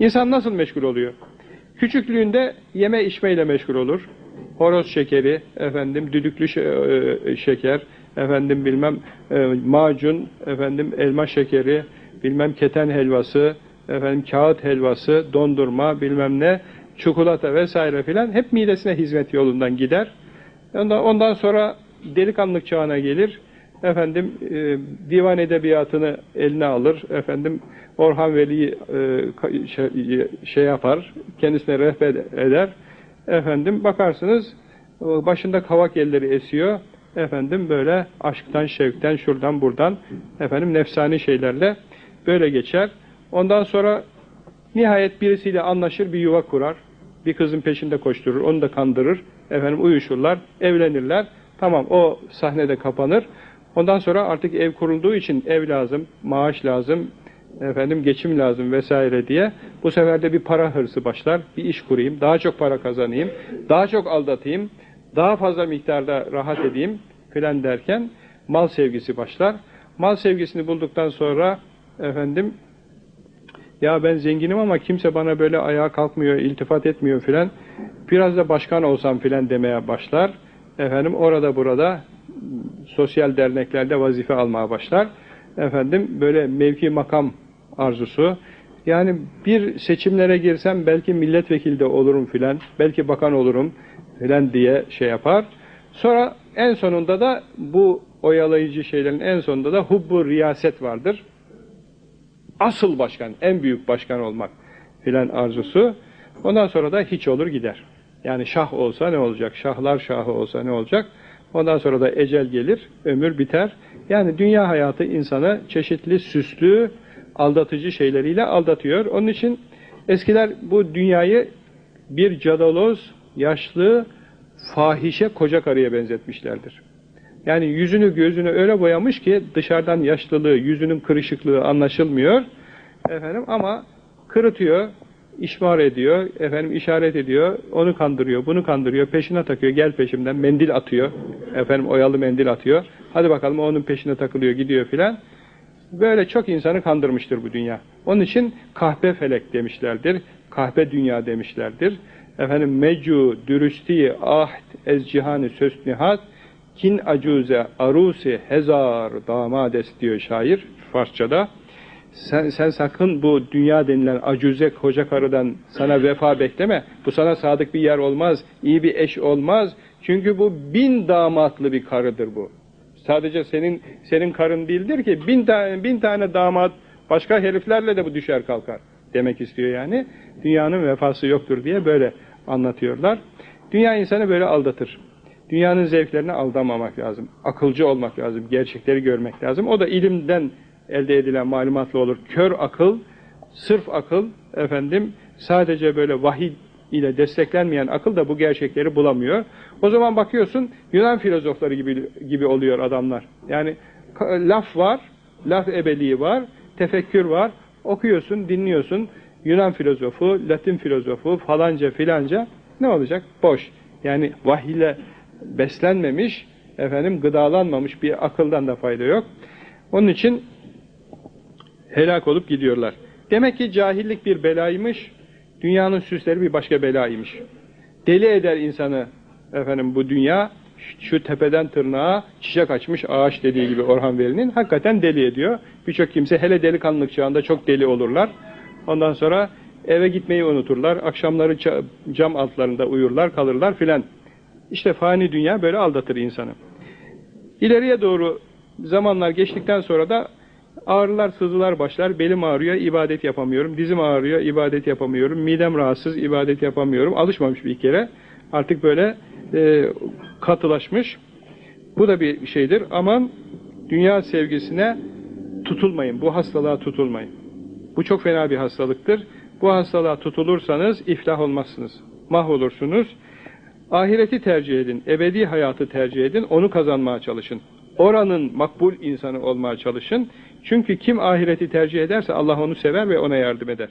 İnsan nasıl meşgul oluyor? Küçüklüğünde yeme içmeyle meşgul olur. Horoz şekeri, efendim düdüklü e, şeker, efendim bilmem e, macun, efendim elma şekeri, bilmem keten helvası, efendim kağıt helvası, dondurma, bilmem ne, çikolata vesaire filan hep midesine hizmet yolundan gider. Ondan, ondan sonra delikanlık çağına gelir. Efendim e, divan edebiyatını eline alır. Efendim Orhan Veli'yi e, şey, şey yapar. Kendisine rehber eder. Efendim bakarsınız başında kavak elleri esiyor. Efendim böyle aşktan, şevkten, şuradan buradan efendim nefsani şeylerle böyle geçer. Ondan sonra nihayet birisiyle anlaşır, bir yuva kurar. Bir kızın peşinde koşturur, onu da kandırır. Efendim uyuşurlar, evlenirler. Tamam o sahnede kapanır. Ondan sonra artık ev kurulduğu için ev lazım, maaş lazım, efendim geçim lazım vesaire diye bu sefer de bir para hırsı başlar. Bir iş kurayım, daha çok para kazanayım, daha çok aldatayım, daha fazla miktarda rahat edeyim filan derken mal sevgisi başlar. Mal sevgisini bulduktan sonra efendim ya ben zenginim ama kimse bana böyle ayağa kalkmıyor, iltifat etmiyor filan. Biraz da başkan olsam filan demeye başlar. Efendim orada burada sosyal derneklerde vazife almaya başlar. Efendim böyle mevki makam arzusu. Yani bir seçimlere girsem belki milletvekili de olurum filan, belki bakan olurum filan diye şey yapar. Sonra en sonunda da bu oyalayıcı şeylerin en sonunda da hubbu riyaset vardır asıl başkan, en büyük başkan olmak filan arzusu. Ondan sonra da hiç olur gider. Yani şah olsa ne olacak? Şahlar şahı olsa ne olacak? Ondan sonra da ecel gelir, ömür biter. Yani dünya hayatı insanı çeşitli süslü, aldatıcı şeyleriyle aldatıyor. Onun için eskiler bu dünyayı bir cadaloz, yaşlı, fahişe koca karıya benzetmişlerdir. Yani yüzünü gözünü öyle boyamış ki dışarıdan yaşlılığı, yüzünün kırışıklığı anlaşılmıyor. Efendim ama kırıtıyor, işmar ediyor, efendim işaret ediyor, onu kandırıyor, bunu kandırıyor, peşine takıyor, gel peşimden, mendil atıyor, efendim oyalı mendil atıyor. Hadi bakalım onun peşine takılıyor, gidiyor filan. Böyle çok insanı kandırmıştır bu dünya. Onun için kahpe felek demişlerdir, kahpe dünya demişlerdir. Efendim mecu, dürüsti, ahd, ezcihanı, söz nihat, kin acuze arusi hezar damades diyor şair Farsçada. Sen, sen sakın bu dünya denilen acuze koca karıdan sana vefa bekleme. Bu sana sadık bir yer olmaz, iyi bir eş olmaz. Çünkü bu bin damatlı bir karıdır bu. Sadece senin senin karın değildir ki bin tane bin tane damat başka heriflerle de bu düşer kalkar demek istiyor yani. Dünyanın vefası yoktur diye böyle anlatıyorlar. Dünya insanı böyle aldatır. Dünyanın zevklerine aldamamak lazım. Akılcı olmak lazım. Gerçekleri görmek lazım. O da ilimden elde edilen malumatla olur. Kör akıl, sırf akıl, efendim sadece böyle vahiy ile desteklenmeyen akıl da bu gerçekleri bulamıyor. O zaman bakıyorsun Yunan filozofları gibi gibi oluyor adamlar. Yani laf var, laf ebeliği var, tefekkür var. Okuyorsun, dinliyorsun. Yunan filozofu, Latin filozofu falanca filanca ne olacak? Boş. Yani vahiyle beslenmemiş, efendim gıdalanmamış bir akıldan da fayda yok. Onun için helak olup gidiyorlar. Demek ki cahillik bir belaymış, dünyanın süsleri bir başka belaymış. Deli eder insanı efendim bu dünya, şu tepeden tırnağa çiçek açmış ağaç dediği gibi Orhan Veli'nin hakikaten deli ediyor. Birçok kimse hele delikanlılık çağında çok deli olurlar. Ondan sonra eve gitmeyi unuturlar. Akşamları cam altlarında uyurlar, kalırlar filan. İşte fani dünya böyle aldatır insanı. İleriye doğru zamanlar geçtikten sonra da ağrılar, sızılar başlar. Belim ağrıyor, ibadet yapamıyorum. Dizim ağrıyor, ibadet yapamıyorum. Midem rahatsız, ibadet yapamıyorum. Alışmamış bir kere. Artık böyle e, katılaşmış. Bu da bir şeydir. Aman dünya sevgisine tutulmayın. Bu hastalığa tutulmayın. Bu çok fena bir hastalıktır. Bu hastalığa tutulursanız iflah olmazsınız. Mahvolursunuz. Ahireti tercih edin, ebedi hayatı tercih edin, onu kazanmaya çalışın. Oranın makbul insanı olmaya çalışın. Çünkü kim ahireti tercih ederse Allah onu sever ve ona yardım eder.